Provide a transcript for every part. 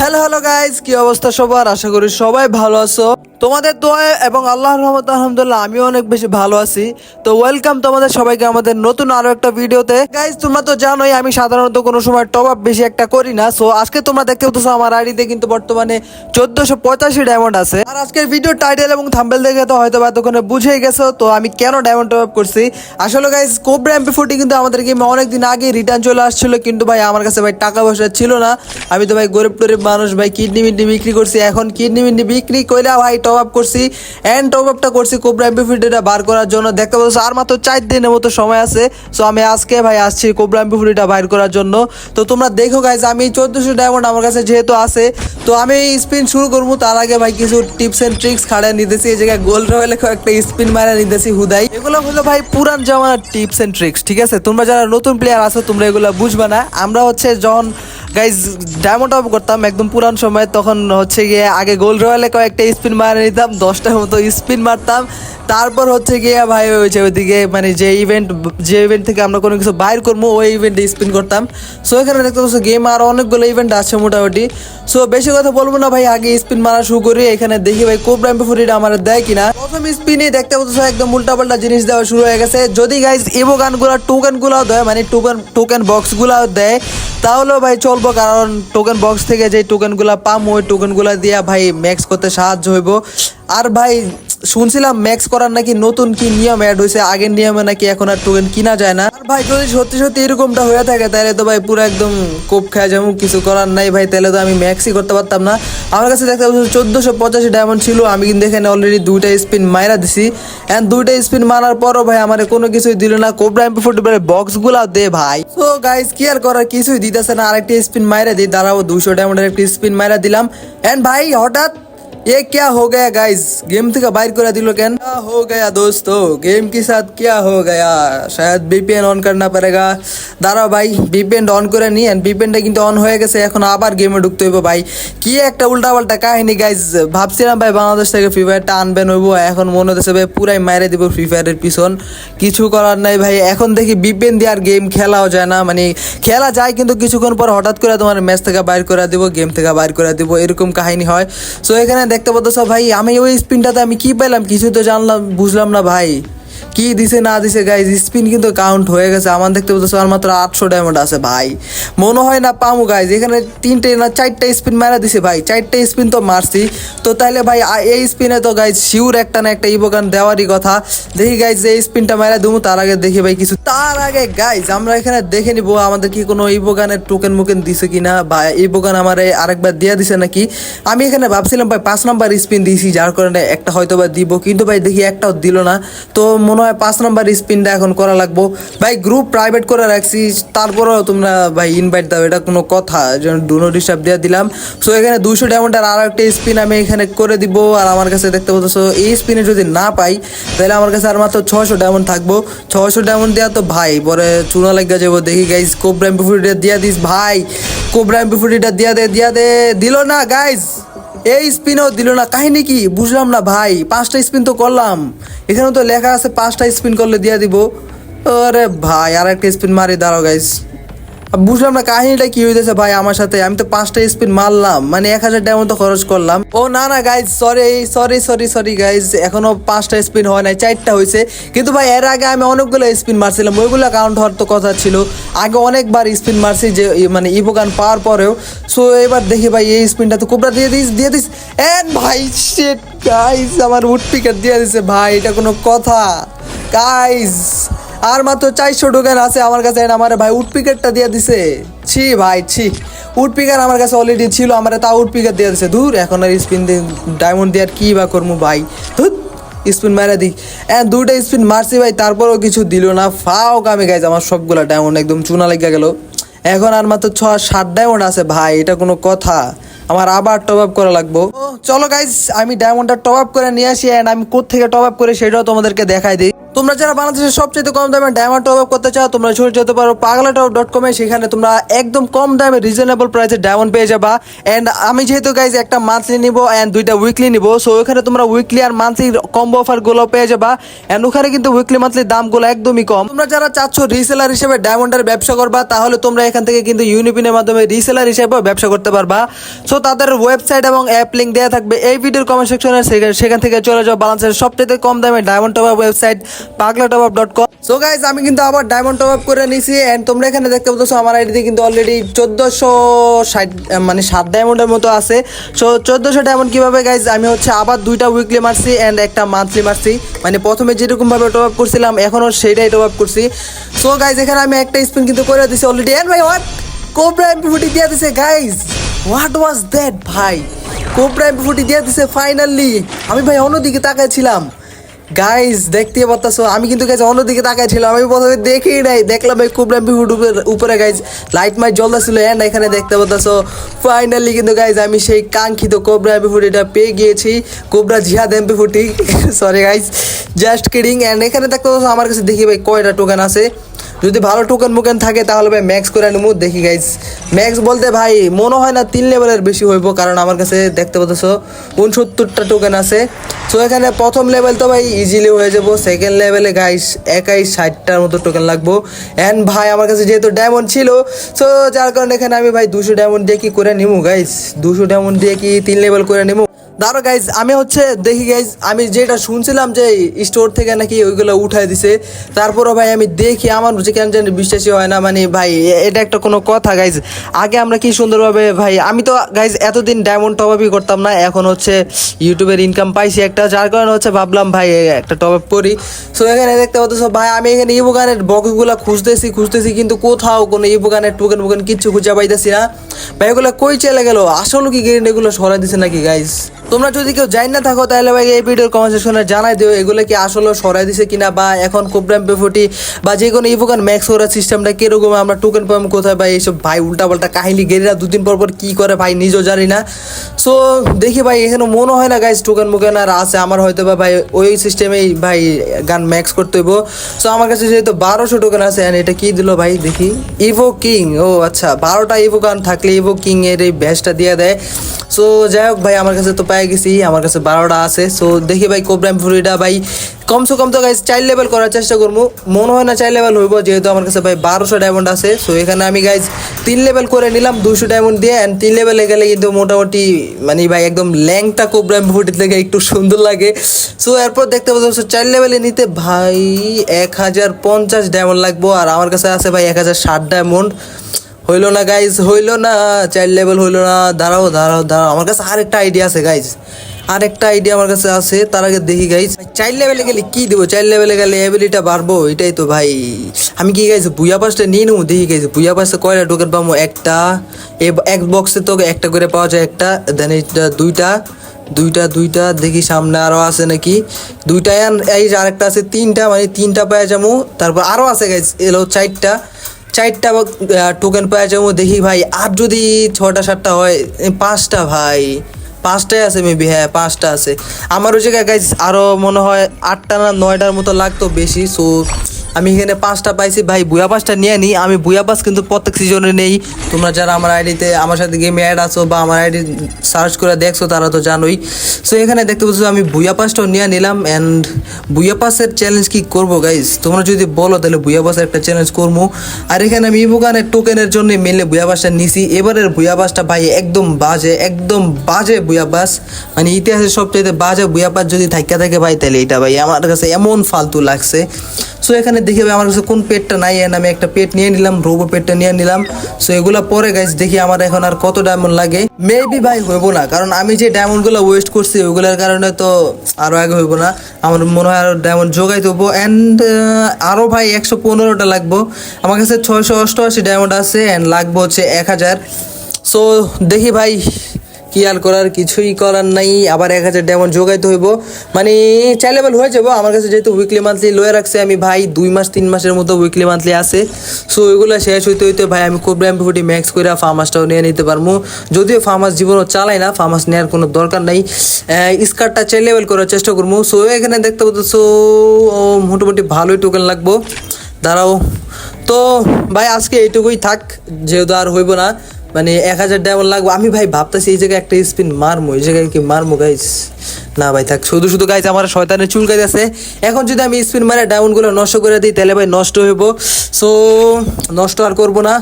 Hello hello guys কি অবস্থা সবার? আশা করি সবাই ভালো আছো। তোমাদের দোয়া এবং আল্লাহ রহমত আলহামদুলিল্লাহ আমিও অনেক বেশি ভালো আছি। তো ওয়েলকাম তোমাদের সবাইকে আমাদের নতুন আরও একটা ভিডিওতে। গাইজ তোমরা তো জানোই আমি সাধারণত কোনো সময় টপ আপ বেশি একটা করি না। সো আজকে তোমরা দেখতে পাচ্ছ আমার আইডিতে কিন্তু বর্তমানে চোদ্দশো পঁচাশি ডায়মন্ড আছে। আর আজকের ভিডিও টাইটেল এবং থাম্বেল দেখে তো হয়তো বা এতক্ষণে বুঝেই গেছো, তো আমি কেন ডায়মন্ড টপ আপ করছি? আসলে গাইজ কোবরা এমপি ফোর্টি কিন্তু আমাদের গেমে অনেকদিন আগে রিটার্ন চলে আসছিল, কিন্তু ভাই আমার কাছে ভাই টাকা পয়সা ছিল না। আমি তো ভাই গরিব টরিব মানুষ, ভাই কিডনি মিডনি বিক্রি করছি, এখন কিডনি মিডনি বিক্রি করে ভাই টপ আপ করছি এন্ড টপ আপটা করছি কোবরা এমপি ফোর্টিটা বার করার জন্য। দেখতে পাচ্ছ, আর মাত্র চার দিনের মতো সময় আছে। সো আমি আজকে ভাই আসছি কোবরা এমপি ফোর্টিটা বাইর করার জন্য। তো তোমরা দেখো গাইজ আমি চোদ্দশো ডায়মন্ড আমার কাছে যেহেতু আছে, তো আমি স্পিন শুরু করব। তার আগে ভাই কিছু টিপস এন্ড ট্রিক্স খাড়া নিতেছি। এই জায়গায় গোল রয়েলে একটা স্পিন মারা নিতেছি হুদাই। এগুলো হলো ভাই পুরান জামানার টিপস এন্ড ট্রিক্স ঠিক আছে? তোমরা যারা নতুন প্লেয়ার আছো, তোমরা এগুলো বুঝবে না। আমরা হচ্ছে যখন গাইজ ডায়মন্ড অফ করতাম একদম পুরান সময়, তখন হচ্ছে গিয়ে আগে গোল রয়েলে কয়েকটা স্পিন মারা নিতাম, দশটার মতো স্পিন মারতাম। তারপর হচ্ছে গিয়ে ভাই হয়েছে ওইদিকে মানে যে ইভেন্ট যে ইভেন্ট থেকে আমরা কোনো কিছু বাইর করব, ওই ইভেন্টে স্পিন করতাম। সো এখানে দেখতে পাচ্ছ গেম আর অনেকগুলো ইভেন্ট আছে মোটামুটি। সো বেশি কথা বলব না ভাই, আগে স্পিন মারা শুরু করি। এখানে দেখি ভাই কোবরা এমপি ফোর্টিটা আমার দেয় কিনা। প্রথম স্পিনে দেখতে পাচ্ছ, একদম উল্টাপাল্টা জিনিস দেওয়া শুরু হয়ে গেছে। যদি গাইজ ইভো গানগুলো টোকেন গুলাও দেয় মানে টোকেন টোকেন বক্স গুলাও দেয় তাহলেও ভাই চলবো, কারণ টোকেন বক্স থেকে যে টোকেনগুলা পাম, ওই টোকেনগুলা দিয়া ভাই ম্যাক্স করতে সাহায্য হইব। আর ভাই শুনছিলাম ম্যাক্স করার নাকি নতুন কি নিয়ম অ্যাড হয়েছে আগের নিয়মে নাকি এখন আর টোকেন কিনা যায় না। আর ভাই, যদি সত্যি সত্যি এরকমটা হয়ে থাকে, তাহলে তো ভাই পুরো একদম কোপ খায় যেমন কিছু করার নাই ভাই, তাহলে তো আমি ম্যাক্সই করতে পারতাম না। আমার কাছে দেখতে পাচ্ছি চোদ্দোশো পঁচাশি ডায়মন্ড ছিল, আমি কিন্তু এখানে অলরেডি দুইটা স্পিন মাইরা দিছি। অ্যান্ড দুইটা স্পিন মারার পরও ভাই আমার কোনো কিছুই দিল না কোবরা এমপি ফোর্টি বক্সগুলা দে ভাই। তো গাইস কি আর করার, কিছুই দিতেছে না, আরেকটি স্পিন মাইরা দিই দাঁড়াবো দুশো ডায়মন্ডের একটি স্পিন মাইরা দিলাম। অ্যান্ড ভাই, হঠাৎ ये क्या हो गया गाइस गेम থেকে বাইর করে দিল কেন क्या हो गया दोस्तों गेम के साथ क्या हो गया शायद VPN অন करना पड़ेगा দাঁড়াও ভাই VPN অন করে নি এন্ড VPN টা কিন্তু অন হয়ে গেছে এখন আবার গেমে ঢুকতে হইব ভাই কি একটা উল্টাপাল্টা কাহিনী গাইস ভাবছিলাম ভাই বাংলাদেশ থেকে ফ্রি ফায়ারটা আনবেন হইব এখন মনে হচ্ছে ভাই পুরাই মাইরে দিব ফ্রি ফায়ারের পিছন কিছু করার নাই ভাই এখন দেখি VPN দিয়ে আর গেম খেলাও যায় না মানে খেলা যায় কিন্তু কিছুক্ষণ পর হঠাৎ করে তোমার ম্যাচ থেকে বাইর করে দিব গেম থেকে বাইর করে দিব এরকম কাহিনী হয় সো এখানে দেখতে পাচ্ছ ভাই। আমি ওই স্পিনটাতে আমি কি পেলাম? কিছুই তো জানলাম, বুঝলাম না ভাই। কি দিছে, না দিছে গাইজ স্পিন কিন্তু কাউন্ট হয়ে গেছে। আমার দেখতে পাচ্ছ আর মাত্র আটশো ডায়মন্ড আছে, ভাই। মনে হয় না পামু গাইজ এখানে তিনটে না চারটা স্পিন মারা দিছে, ভাই। চারটা স্পিন তো মারছি। তো তাইলে, ভাই এই স্পিনে তো গাইজ শিউর একটা না একটা ইবোগান দেওয়ারই কথা। দেখি গাইজ এই স্পিনটা মারা দেবো তার আগে দেখি, ভাই, কিছু তার আগে গাইজ আমরা এখানে দেখে নিবো, আমাদের কি কোনো ইবোগানের টোকেন মুকেন দিছে কিনা, বা ইবোগান আমার আরেকবার দিয়ে দিছে নাকি। আমি এখানে ভাবছিলাম, ভাই, পাঁচ নাম্বার স্পিন দিয়েছি, যার কারণে একটা হয়তো বা দিব, কিন্তু, ভাই, দেখি একটাও দিল না। তো মনে হয় পাঁচ নাম্বার স্পিনটা এখন করা লাগবো। ভাই গ্রুপ প্রাইভেট করে রাখছি, তারপরেও তোমরা ভাই ইনভাইট দাও, এটা কোনো কথা যেন ডুনো ডিস্টার্ব দিয়ে দিলাম। সো এখানে দুশো ডায়মন্ডের আরও একটা স্পিন আমি এখানে করে দিব, আর আমার কাছে দেখতে পাচ্ছ এই স্পিনে যদি না পাই, তাহলে আমার কাছে আর মাত্র ছশো ডায়মন্ড থাকব। ছশো ডায়মন্ড দেওয়া তো ভাই, পরে চুনা লাগা যাব, দেখি গাইজ কোবরা ফুটিটা দিয়া দিস, ভাই কোবরা এমপি ফুটিটা দিয়া দে দিয়া দে, দিল না গাইজ এই স্পিনও দিল না। কাহিনী কি? বুঝলাম না ভাই। পাঁচটা স্পিন তো করলাম। এখানে তো লেখা আছে পাঁচটা স্পিন করলে দিয়ে দিব। আরে ভাই আর একটা স্পিন মারি, দাঁড়াও গাইস বুঝলাম না, কাহিনীটা কি হইতেছে ভাই আমার সাথে? আমি তো পাঁচটা স্পিন মারলাম মানে এক হাজার টাকা মতো খরচ করলাম। ও না না guys sorry sorry sorry sorry guys এখনও পাঁচটা স্পিন হয় নাই, চারটা হয়েছে কিন্তু ভাই, এর আগে আমি অনেকগুলো স্পিন মারছিলাম, ওইগুলো কাউন্ট হওয়ার তো কথা ছিল। আগে অনেকবার স্পিন মারছি যে মানে ইভোগান পাওয়ার পরেও। সো এবার দেখি ভাই, এই স্পিনটা তো কোবরা দিয়ে দিস দিয়ে দিস। এন ভাই গাইজ আমার উড পিকার দিয়ে দিছে, ভাই, এটা কোনো কথা। গাইজ আর মাত্র চারশো টোকেন আছে আমার কাছে। আমার ভাই উড পিকারটা দিয়ে দিছে। ছি ভাই, ছি। উড পিকার আমার কাছে অলরেডি ছিল, আমার তা উড পিকার দিয়ে দিছে। দূর এখন আর স্পিন ডায়মন্ড দিয়ে আর কি বা করব ভাই? ধুত স্পিন মারা দিই। হ্যাঁ দুইটা স্পিন মারছি ভাই, তারপরেও কিছু দিল না। ফাও কামে গাইছে আমার সবগুলা ডায়মন্ড একদম চুনা লেগে গেল। এখন আর মাত্র ছ সাত ডায়মন্ড আছে ভাই, এটা কোনো কথা। আমার আবার টপ আপ করা লাগবো। চলো গাইজ আমি ডায়মন্ডটা টপ আপ করে নিয়ে আসি অ্যান্ড আমি কোথেকে টপ আপ করে সেটাও তোমাদেরকে দেখাই দিই। তোমরা যারা বাংলাদেশের সবচেয়ে কম দামে ডায়মন্ড টপ আপ করতে চাও, তোমরা চলে যেতে পারো পাগলা টপ ডট কমে সেখানে তোমরা একদম কম দামে রিজনেবল প্রাইসে ডায়মন্ড পেয়ে যাবা। অ্যান্ড আমি যেহেতু গাইজ একটা মান্থলি নিব অ্যান্ড দুইটা উইকলি নিব সো ওখানে তোমরা উইকলি আর মান্থলি কম্বো অফারগুলো পেয়ে যাবা। অ্যান্ড ওখানে কিন্তু উইকলি মান্থলি দামগুলো একদমই কম। তোমরা যারা চাচ্ছ রিসেলার হিসেবে ডায়মন্ডের ব্যবসা করবা, তাহলে তোমরা এখান থেকে কিন্তু ইউনিপিনের মাধ্যমে রিসেলার হিসেবে ব্যবসা করতে পারবা। সো তাদের ওয়েবসাইট এবং অ্যাপ লিঙ্ক দেওয়া থাকবে এই ভিডিওর কমেন্ট সেকশনে সেখান থেকে চলে যাও বাংলাদেশের সবচেয়ে কম দামে ডায়মন্ড টপ ওয়েবসাইট পাগলা top up dot com. So guys আমি কিন্তু আবার ডায়মন্ড টপ আপ করে নিয়েছি অ্যান্ড তোমরা এখানে দেখতে পাচ্ছ আমার আইডিতে কিন্তু অলরেডি চোদ্দোশো ষাট মানে সাত ডায়মন্ডের মতো আছে। সো চোদ্দোশো ডায়মন্ড কীভাবে গাইজ আমি হচ্ছে আবার দুইটা উইকলি মারছি অ্যান্ড একটা মান্থলি মারছি। মানে প্রথমে যেরকমভাবে টপ আপ করছিলাম, এখনও সেইটাই টপ আপ করছি। সো গাইজ এখানে আমি একটা স্পিন কিন্তু করে দিছি অলরেডি এন্ড ভাই হোয়াট কোবরা ফুটি দিয়ে দিছে গাইজ হোয়াট ওয়াজ দ্যাট ভাই? কোবরা ফুটি দিয়ে দিছে ফাইনালি আমি ভাই অন্যদিকে তাকাইছিলাম গাইজ দেখতে পারতাছো? আমি কিন্তু গাইজ অন্যদিকে তাকাইছিলাম আমি প্রথমে দেখি নাই। দেখলাম এই কোবরা এমপি ফুট উপরে গাইজ লাইট মাইট জ্বলতেছিল অ্যান্ড এখানে দেখতে পারতাছো। ফাইনালি কিন্তু গাইজ আমি সেই কাঙ্ক্ষিত কোবরা ফুটিটা পেয়ে গিয়েছি। কোবরা জিহাদ MP forty. Sorry guys just kidding and এখানে দেখতে পাচ্ছ আমার কাছে দেখি ভাই কয়টা টোকেন আছে। যদি ভালো টোকেন মোকেন থাকে, তাহলে ভাই ম্যাক্স করে নেব দেখি গাইজ ম্যাক্স বলতে ভাই, মনে হয় না তিন লেভেলের বেশি হইব, কারণ আমার কাছে দেখতে পাচ্ছ, উনসত্তরটা টোকেন আছে। সো এখানে প্রথম লেভেল তো ভাই ইজিলি হয়ে যাব সেকেন্ড লেভেলে গাইস একাই ষাটটার মতো টোকেন লাগবো। অ্যান্ড ভাই, আমার কাছে যেহেতু ডায়মন্ড ছিল সো যার কারণে এখানে আমি ভাই দুশো ডায়মন্ড দিয়ে কি করে নিবো গাইস দুশো ডায়মন্ড দিয়ে কি তিন লেভেল করে নিবো দাঁড়ো গাইজ আমি হচ্ছে, দেখি গাইজ আমি যেটা শুনছিলাম যে স্টোর থেকে নাকি ওইগুলো উঠাই দিছে, তারপরও ভাই আমি দেখি, আমার হচ্ছে কেন জানি বিশ্বাসই হয় না মানে ভাই এটা একটা কোনো কথা গাইজ আগে আমরা কি সুন্দরভাবে, ভাই, আমি তো গাইজ এতদিন ডায়মন্ড টপ আপই করতাম না, এখন হচ্ছে ইউটিউবের ইনকাম পাইছি একটা, যার কারণে হচ্ছে ভাবলাম, ভাই একটা টপ আপ করি। সো এখানে দেখতে পাচ্ছ, ভাই, আমি এখানে ইবু গানের বক্সগুলো খুঁজতেছি খুঁজতেছি, কিন্তু কোথাও কোনো ইবু গানের টোকেন ফোকেন কিচ্ছু খুঁজে পাইতেছি না। ভাই, এগুলো কই চলে গেল? আসলে কি গেরিন এগুলো সরাই দিছে নাকি গাইজ তোমরা যদি কেউ জানি না থাকো, তাহলে ভাই, এই ভিডিওর কমেন্ট সেকশনে জানাই দিও, এগুলো কি আসলে সরাই দিছে কিনা, বা এখন কোবরাম পেফুটি বা যে কোনো ইভোকান ম্যাক্স করার সিস্টেমটা কীরকম, আমরা টোকেন পাম কোথায় ভাই? এইসব ভাই উল্টাপাল্টা কাহিনী গেরিরা দুদিন পর পর কি করে ভাই, নিজেও জানি না। সো দেখি ভাই, এখানে মনে হয় না গাইজ টোকেন মুকেন আর আছে। আমার হয়তো বা ভাই, ওই সিস্টেমেই ভাই গান ম্যাক্স করতে হইব। সো আমার কাছে যেহেতু বারোশো টোকেন আছে, and এটা কি দিল ভাই? দেখি। ইভো কিং ও আচ্ছা বারোটা ইভো গান থাকলে ইভো কিং এর এই ব্যাচটা দিয়ে দেয়। সো যাই হোক ভাই, আমার কাছে তো পাই গেছি, আমার কাছে বারোটা আছে। সো দেখি ভাই কোবরাম ফুরিটা ভাই কমসে কম তো গাইজ চাইল্ড লেভেল করার চেষ্টা করব। মনে হয় না চাইল্ড লেভেল হইব, যেহেতু আমার কাছে ভাই বারোশো ডায়মন্ড আছে। সো এখানে আমি গাইজ তিন লেভেল করে নিলাম দুশো ডায়মন্ড দিয়ে অ্যান্ড তিন লেভেলে গেলে কিন্তু মোটামুটি মানে ভাই একদম ল্যাংটা কোবরাম ফুটি থেকে একটু সুন্দর লাগে। সো এরপর দেখতে পাচ্ছ চাইল্ড লেভেলে নিতে ভাই এক হাজার পঞ্চাশ ডায়মন্ড লাগবো, আর আমার কাছে আছে ভাই এক হাজার ষাট ডায়মন্ড হইল না গাইজ হইল না চাইল্ড লেভেল হইল না। দাঁড়াও দাঁড়াও দাঁড়াও, আমার কাছে আরেকটা আইডিয়া আছে গাইজ আরেকটা আইডিয়া আমার কাছে আছে, তার আগে দেখি গাইজ চাইল্ড লেভেলে গেলে কি দেবো? চাইল্ড লেভেলে গেলে অ্যাবিলিটা বাড়বো, এটাই তো ভাই। আমি কি গাইছি বুয়া পাসটা নিয়ে নেব? দেখি গাইছি বুয়া পাসে কয়টা টোকেন পাবো? একটা। এক বক্সে তো একটা করে পাওয়া যায় একটা দেন এইটা দুইটা দুইটা দুইটা, দেখি সামনে আরও আছে নাকি। দুইটা এই আরেকটা আছে, তিনটা মানে তিনটা পাওয়া যাব। তারপর আরও আছে গাইজ এলো চারটা। চারটা টোকেন পাওয়া যাব, দেখি ভাই। আর যদি ছটা, সাতটা হয় পাঁচটা ভাই। পাঁচটাই আছে মেবি হ্যাঁ পাঁচটা আছে। আমার ওই জায়গায় গাইজ আরও মনে হয় আটটা না নয়টার মতো লাগতো বেশি সো আমি এখানে পাঁচটা পাইছি। ভাই, বুয়া পাঁচটা নিয়ে নিই আমি বুয়া পাস কিন্তু প্রত্যেক সিজনে নেই। তোমরা যারা আমার আইডিতে আমার সাথে গেমে অ্যাড আছো বা আমার আইডি সার্চ করে দেখছ, তারা তো জানোই। সো এখানে দেখতে পাচ্ছ, আমি বুয়া পাসটাও নিয়ে নিলাম। অ্যান্ড বুয়া পাসের চ্যালেঞ্জ কি করব গাইজ তোমরা যদি বলো, তাহলে বুয়া পাসের একটা চ্যালেঞ্জ করব আর এখানে আমি ইবুকানের টোকেনের জন্য মেনলে বুয়া পাসটা নিছি। এবারের বুয়া পাসটা ভাই, একদম বাজে একদম বাজে বুয়া পাস মানে ইতিহাসের সবচাইতে বাজে বুয়া পাস যদি থাকা থাকে, ভাই, তাহলে এটা, ভাই, আমার কাছে এমন ফালতু লাগছে। সো এখানে দেখি আমার কাছে কোন পেটটা নাই আমি একটা পেট নিয়ে নিলাম, রোবো পেটটা নিয়ে নিলাম। সো এগুলা পরে গাইজ দেখি আমার এখন আর কত ডায়মন্ড লাগে। মেবি ভাই, হইব না, কারণ আমি যে ডায়মন্ডগুলো ওয়েস্ট করছি ওইগুলোর কারণে তো আরও আগে হইব না। আমার মনে হয় আরও ডায়মন্ড যোগাই দেবো অ্যান্ড আরও ভাই, একশো পনেরোটা লাগবো। আমার কাছে ছয়শো অষ্টআশি ডায়মন্ড আছে অ্যান্ড লাগবো হচ্ছে এক হাজার। সো দেখি ভাই কি আর করার কিছুই করার নাই, আবার এক হাজার ডায়মন্ড যোগাইতে হইব। মানে চাইলেবল হয়ে যাব। আমার কাছে যেহেতু উইকলি মান্থলি লয়ে রাখছে, আমি ভাই দুই মাস, তিন মাসের মতো উইকলি মান্থলি আছে। সো ওইগুলো শেষ হইতে হইতে ভাই আমি কোবরা এমপি ফোর্টি ম্যাক্স করে ফার্মাসটাও নিয়ে নিতে পারব যদিও ফার্মাস জীবনও চালাই না ফার্মাস নেওয়ার কোনো দরকার নাই। স্কার্টটা চাই লেভেল করার চেষ্টা করব সো এখানে দেখতে পাচ্ছ সো মোটামুটি ভালোই টোকেন লাগবো। দাঁড়াও। তো, ভাই আজকে এইটুকুই থাক, যেহেতু আর হইব না। মানে এক হাজার ডায়মন্ড লাগবে। আমি ভাই ভাবতেছি এই জায়গায় একটা স্পিন মারমো, এই জায়গায় কি মারমো গাইজ না ভাই, থাক, শুধু শুধু গাইজ আমার শয়তানের চুল আছে এখন যদি আমি স্পিন মারে ডায়মন্ডগুলো নষ্ট করে দিই, তাহলে ভাই নষ্ট হইব। সো নষ্ট আর করব না।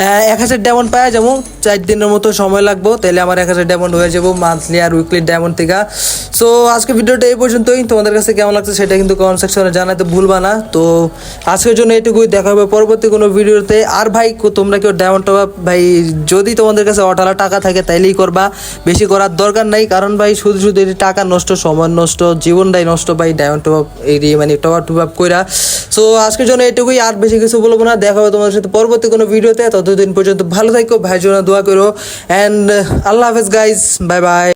এক হাজার ডায়মন্ড পাওয়া যাব। চার দিনের মতো সময় লাগবো। তাহলে আমার এক হাজার ডায়মন্ড হয়ে যাব মান্থলি আর উইকলি ডায়মন্ড থেকে। সো আজকে ভিডিওটা এই পর্যন্তই। তোমাদের কাছে কেমন লাগছে সেটা কিন্তু কমেন্ট সেকশনে জানাতে ভুলবা না। তো, আজকের জন্য এটুকুই। দেখা হবে পরবর্তী কোনো ভিডিওতে। আর ভাই তোমরা কেউ ডায়মন্ড আপ ভাই, যদি তোমাদের কাছে অটালা টাকা থাকে, তাইলেই করবা। বেশি করার দরকার নাই। কারণ ভাই, শুধু শুধু এটি টাকা নষ্ট, সময় নষ্ট, জীবনটাই নষ্ট ভাই ডায়মন্ড টপ এই মানে টপ টপ আপ কইরা। সো আজকের জন্য এটুকুই। আর বেশি কিছু বলব না। দেখা হবে তোমাদের সাথে পরবর্তী কোনো ভিডিওতে। ততদিন পর্যন্ত ভালো থাকো ভাইজোনা দোয়া করো অ্যান্ড আল্লাহ হাফেজ গাইজ বাই বাই